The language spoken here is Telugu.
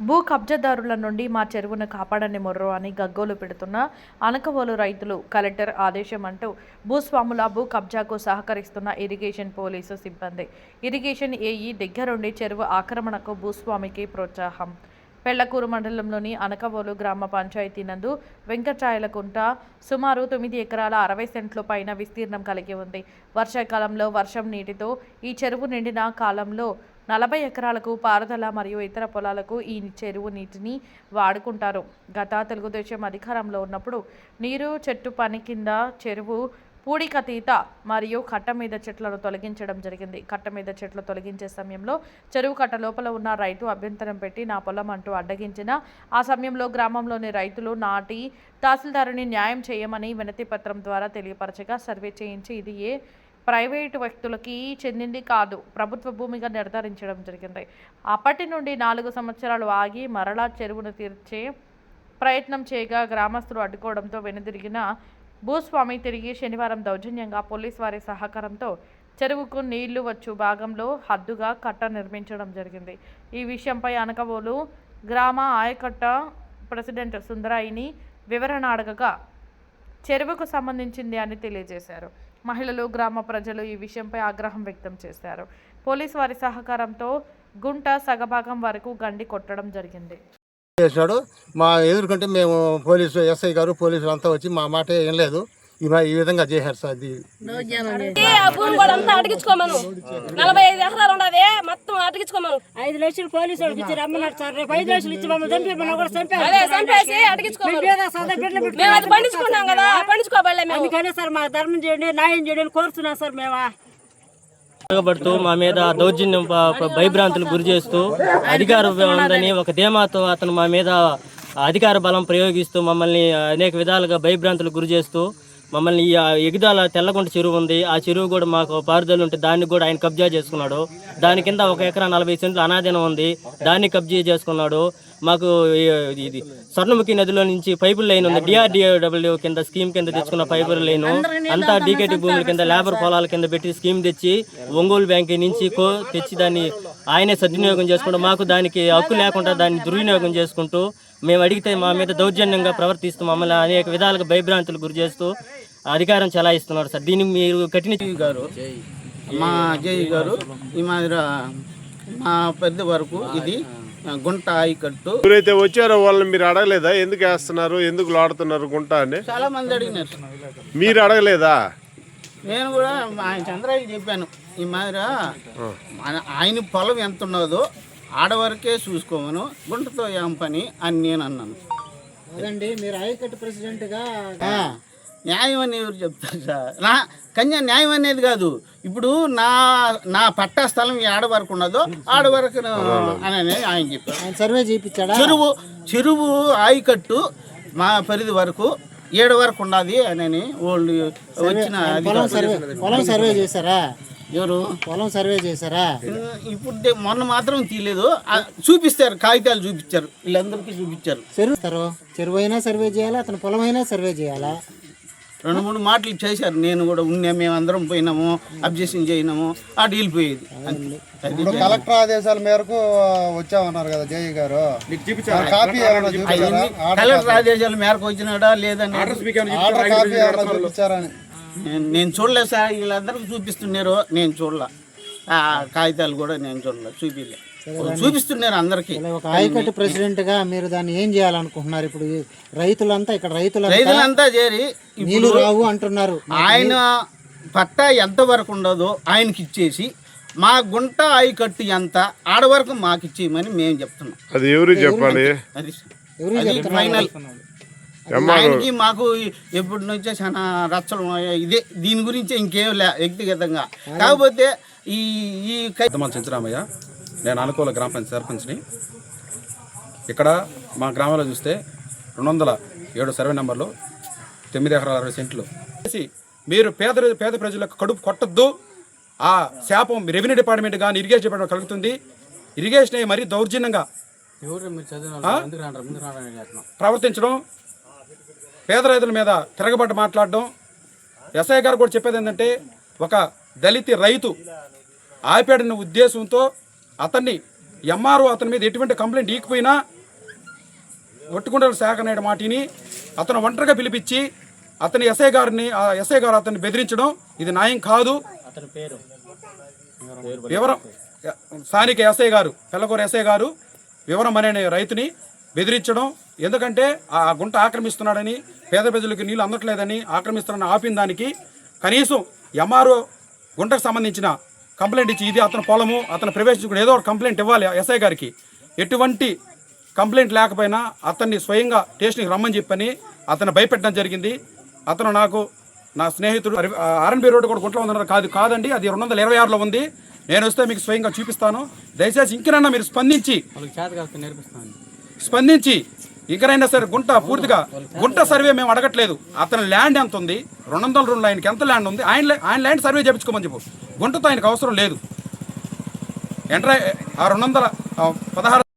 భూ కబ్జాదారుల నుండి మా చెరువును కాపాడని మొర్రో అని గగ్గోలు పెడుతున్న అనకవోలు రైతులు కలెక్టర్ ఆదేశం అంటూ భూస్వాముల భూ కబ్జాకు సహకరిస్తున్న ఇరిగేషన్ పోలీసు సిబ్బంది. ఇరిగేషన్ ఏఈ దగ్గరుండి చెరువు ఆక్రమణకు భూస్వామికి ప్రోత్సాహం. పెళ్ళకూరు మండలంలోని అనకవోలు గ్రామ పంచాయతీ నందు వెంకటాయలకుంట సుమారు తొమ్మిది ఎకరాల అరవై సెంట్ల పైన విస్తీర్ణం కలిగి ఉంది. వర్షాకాలంలో వర్షం నీటితో ఈ చెరువు నిండిన కాలంలో నలభై ఎకరాలకు పారుదల మరియు ఇతర పొలాలకు ఈ చెరువు నీటిని వాడుకుంటారు. గత తెలుగుదేశం అధికారంలో ఉన్నప్పుడు నీరు చెట్టు పని కింద చెరువు పూడికతీత మరియు కట్ట మీద చెట్లను తొలగించడం జరిగింది. కట్ట మీద చెట్లు తొలగించే సమయంలో చెరువు కట్ట లోపల ఉన్న రైతు అభ్యంతరం పెట్టి నా పొలం అంటూ అడ్డగించిన ఆ సమయంలో గ్రామంలోని రైతులు నాటి తహసీల్దారుని న్యాయం చేయమని వినతి పత్రం ద్వారా తెలియపరచగా సర్వే చేయించి ఇది ఏ ప్రైవేటు వ్యక్తులకి చెందింది కాదు. ప్రభుత్వ భూమిగా నిర్ధారించడం జరిగింది. అప్పటి నుండి నాలుగు సంవత్సరాలు ఆగి మరలా చెరువును తీర్చే ప్రయత్నం చేయగా గ్రామస్తులు అడ్డుకోవడంతో వెనుదిరిగిన భూస్వామి తిరిగి శనివారం దౌర్జన్యంగా పోలీస్ వారి సహకారంతో చెరువుకు నీళ్ళు వచ్చు భాగంలో హద్దుగా కట్ట నిర్మించడం జరిగింది. ఈ విషయంపై అనకవోలు గ్రామ ఆయకట్ట ప్రెసిడెంట్ సుందరాయిని వివరణ అడగగా చెరువుకు సంబంధించింది అని తెలియజేశారు. మహిళలు గ్రామ ప్రజలు ఈ విషయంపై ఆగ్రహం వ్యక్తం చేశారు. పోలీస్ వారి సహకారంతో గుంట సగభాగం వరకు గండి కొట్టడం జరిగింది. చేశాడు. మా ఎదురుకంటే మేము పోలీసు ఎస్ఐ గారు పోలీసులు అంతా వచ్చి మా మాట ఏం లేదు. ఈ మా- ఈ విధంగా చేశారు సార్ అది ఆ భూమి కూడా అంతా అడిగించుకోమను. నలభై ఐదు ఎకరాలు ఉండదు మొత్తం అడిగించుకోమను. ఐదు లక్షలు పోలీసు వాళ్ళకి ఇచ్చి రమ్మన్నారు సార్. రేపు ఐదు లక్షలు ఇచ్చి మమ్మల్ని చంపి కూడా చంపేసి అడిగించుకోమను. పండించుకున్నాం కదా అందుకనే సార్ మాకు ధర్మం చేయండి న్యాయం చేయండి కోరుతున్నాం సార్ మేము. తిరగబడుతూ మా మీద దౌర్జన్యం భయభ్రాంతులు గురి చేస్తూ అధికారం ఉందని ఒక ధీమాతో అతను మా మీద అధికార బలం ప్రయోగిస్తూ మమ్మల్ని అనేక విధాలుగా భయభ్రాంతులు గురి చేస్తూ మమ్మల్ని ఎగుదాల తెల్లగుంట చెరువు ఉంది. ఆ చెరువు కూడా మాకు పారుదల ఉంటే దాన్ని కూడా ఆయన కబ్జా చేసుకున్నాడు. దాని కింద ఒక ఎకరా నలభై సెంట్లు అనాధీనం ఉంది. దాన్ని కబ్జా చేసుకున్నాడు. మాకు ఇది స్వర్ణముఖి నదిలో నుంచి పైపుల లైన్ ఉంది. డిఆర్డిఏడబ్ల్యూ కింద స్కీమ్ కింద తెచ్చుకున్న పైపుల లైన్. అంతా డీకేటీ భూముల కింద లేబర్ పొలాల కింద పెట్టి స్కీమ్ తెచ్చి ఒంగోలు బ్యాంక్ నుంచి కో తెచ్చి దాన్ని ఆయనే సద్వినియోగం చేసుకుంటూ మాకు దానికి హక్కు లేకుండా దాన్ని దుర్వినియోగం చేసుకుంటూ మేము అడిగితే మా మీద దౌర్జన్యంగా ప్రవర్తిస్తూ మమ్మల్ని అనేక విధాలుగా భయభ్రాంతులు గురి చేస్తూ అధికారం చెలాయిస్తున్నారు సార్. దీన్ని మీరు కఠిన గారు. మా జేఈ గారు ఈ మాదిరి మా పెద్ద వరకు ఇది గుంట ఆయకట్టు. ఎవరైతే వచ్చారో వాళ్ళని మీరు అడగలేదా? ఎందుకు వేస్తున్నారు? ఎందుకు లాడుతున్నారు గుంట అని? చాలా మంది అడిగినారు. మీరు అడగలేదా? నేను కూడా ఆయన చంద్రయ్య చెప్పాను. ఈ మాదిరి ఆయన పొలం ఎంత ఉన్నదో ఆడవరకే చూసుకోమను గుంటతో ఏం పని అని నేను అన్నాను. అదండి మీరు ఆయకట్టు ప్రెసిడెంట్గా న్యాయం అని ఎవరు చెప్తారు సార్. నా కన్యా న్యాయం అనేది కాదు. ఇప్పుడు నా నా పట్టా స్థలం ఆడ వరకు ఉన్నదో ఆడ వరకు అని ఆయన చెప్పారు. సర్వే చేయించాడా? చెరువు చెరువు ఆయకట్టు మా పరిధి వరకు ఏడు వరకు ఉన్నది అని వాళ్ళు వచ్చిన. పొలం సర్వే చేశారా? ఎవరు? పొలం సర్వే చేశారా? ఇప్పుడు మొన్న మాత్రం తీయలేదు. చూపిస్తారు. కాగితాలు చూపించారు. వీళ్ళందరికీ చూపించారు. చెరువు ఇస్తారు. చెరువు అయినా సర్వే చేయాలా? అతని పొలం అయినా సర్వే చేయాలా? రెండు మూడు మాటలు చేశారు. నేను కూడా ఉన్నా మేము అందరం పోయినాము అబ్జెక్షన్ చేయనాము ఆ డీల్ పోయేది. కలెక్టర్ ఆదేశాల మేరకు వచ్చామన్నారు కదా జేఈ గారు. కలెక్టర్ ఆదేశాల మేరకు వచ్చినాడా లేదని నేను చూడలేదు సార్ వీళ్ళందరికీ చూపిస్తున్నారు. నేను చూడలే. ఆ కాగితాలు కూడా నేను చూడలే చూపిలే. చూపిస్తున్నారు అందరికీ. ఒక ఆయకట్టు ప్రెసిడెంట్గా మీరు దాన్ని ఏం చేయాలనుకుంటున్నారు? ఇప్పుడు రైతులంతా ఇక్కడ రైతులంతా రైతులంతా చేరి నీళ్ళు ఇప్పుడు రావు అంటున్నారు. ఆయన పట్టా ఎంత వరకు ఉండదో ఆయనకి ఇచ్చేసి మా గుంట ఆయకట్టు ఎంత ఆడ వరకు మాకు ఇచ్చేయమని మేము చెప్తున్నాం. అది ఎవరు చెప్పాలి? అది ఎవరు అది ఫైనల్. ఆయనకి మాకు ఎప్పటి నుంచో చాలా రచ్చలు ఉన్నాయి. ఇదే దీని గురించి ఇంకేం లే వ్యక్తిగతంగా. కాకపోతే ఈ ఈ చెంచురామయ్య నేను అనుకూల గ్రామ పంచాయతీ సర్పంచ్ని. ఇక్కడ మా గ్రామంలో చూస్తే రెండు వందల ఏడు సర్వే నెంబర్లు తొమ్మిది ఎకరాల అరవై సెంట్లు. చేసి మీరు పేద పేద ప్రజలకు కడుపు కొట్టద్దు. ఆ శాపం రెవెన్యూ డిపార్ట్మెంట్ కానీ ఇరిగేషన్ డిపార్ట్మెంట్ కలుగుతుంది. ఇరిగేషన్ అయ్యి మరీ దౌర్జన్యంగా? ప్రవర్తించడం పేద రైతుల మీద తిరగబడ్డ మాట్లాడడం ఎస్ఐ గారు కూడా చెప్పేది ఏంటంటే ఒక దళిత రైతు ఆపాడన్న ఉద్దేశంతో అతన్ని ఎంఆర్ఓ అతని మీద ఎటువంటి కంప్లైంట్ ఈకపోయినా ఒట్టుకుంటల శాఖ అనే మాటిని అతను ఒంటరిగా పిలిపించి అతని ఎస్ఐ గారిని ఆ ఎస్ఐ గారు అతన్ని బెదిరించడం ఇది న్యాయం కాదు. అతని పేరు. వివరం స్థానిక ఎస్ఐ గారు పెల్లకూర ఎస్ఐ గారు వివరం అనే రైతుని బెదిరించడం ఎందుకంటే ఆ గుంట ఆక్రమిస్తున్నాడని పేద ప్రజలకు నీళ్ళు అందట్లేదని ఆక్రమిస్తున్నాడని ఆపిన దానికి కనీసం ఎంఆర్ఓ గుంటకు సంబంధించిన కంప్లైంట్ ఇచ్చి ఇది అతని పొలము అతను ప్రవేశించుకుని ఏదో ఒక కంప్లైంట్ ఇవ్వాలి ఎస్ఐ గారికి. ఎటువంటి కంప్లైంట్ లేకపోయినా అతన్ని స్వయంగా స్టేషన్కి రమ్మని చెప్పని అతను భయపెట్టడం జరిగింది. అతను నాకు నా స్నేహితుడు ఆర్ఎన్బి రోడ్డు కూడా గుంట్లో ఉందన్నారు కాదు కాదండి అది రెండు వందల ఇరవై ఆరులో ఉంది. నేను వస్తే మీకు స్వయంగా చూపిస్తాను. దయచేసి ఇంకనన్నా మీరు స్పందించి స్పందించి ఇంకనైనా సరే గుంట పూర్తిగా గుంట సర్వే మేము అడగట్లేదు. అతని ల్యాండ్ ఎంత ఉంది? రెండు వందల రెండు ఆయనకి ఎంత ల్యాండ్ ఉంది? ఆయన ఆయన ల్యాండ్ సర్వే చేయించుకోమని చెప్పు. గుంటతో ఆయనకు అవసరం లేదు. ఎంటర్ ఆ రెండు వందల పదహారు